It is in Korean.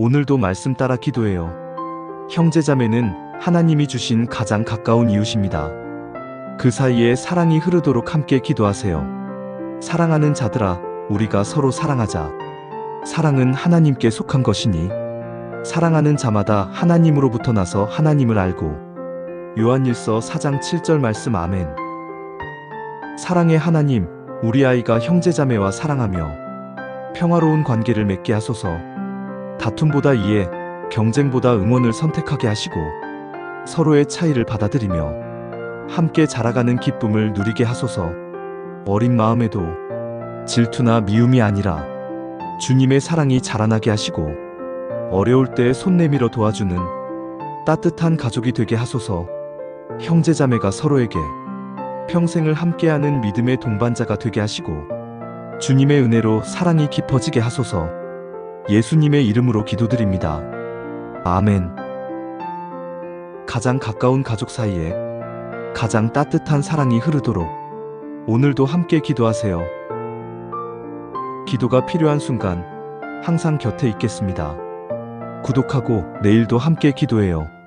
오늘도 말씀 따라 기도해요. 형제자매는 하나님이 주신 가장 가까운 이웃입니다. 그 사이에 사랑이 흐르도록 함께 기도하세요. 사랑하는 자들아, 우리가 서로 사랑하자. 사랑은 하나님께 속한 것이니 사랑하는 자마다 하나님으로부터 나서 하나님을 알고 요한일서 4장 7절 말씀 아멘. 사랑의 하나님, 우리 아이가 형제자매와 사랑하며 평화로운 관계를 맺게 하소서. 다툼보다 이해, 경쟁보다 응원을 선택하게 하시고 서로의 차이를 받아들이며 함께 자라가는 기쁨을 누리게 하소서. 어린 마음에도 질투나 미움이 아니라 주님의 사랑이 자라나게 하시고 어려울 때 손 내밀어 도와주는 따뜻한 가족이 되게 하소서. 형제자매가 서로에게 평생을 함께하는 믿음의 동반자가 되게 하시고 주님의 은혜로 사랑이 깊어지게 하소서. 예수님의 이름으로 기도드립니다. 아멘. 가장 가까운 가족 사이에 가장 따뜻한 사랑이 흐르도록 오늘도 함께 기도하세요. 기도가 필요한 순간 항상 곁에 있겠습니다. 구독하고 내일도 함께 기도해요.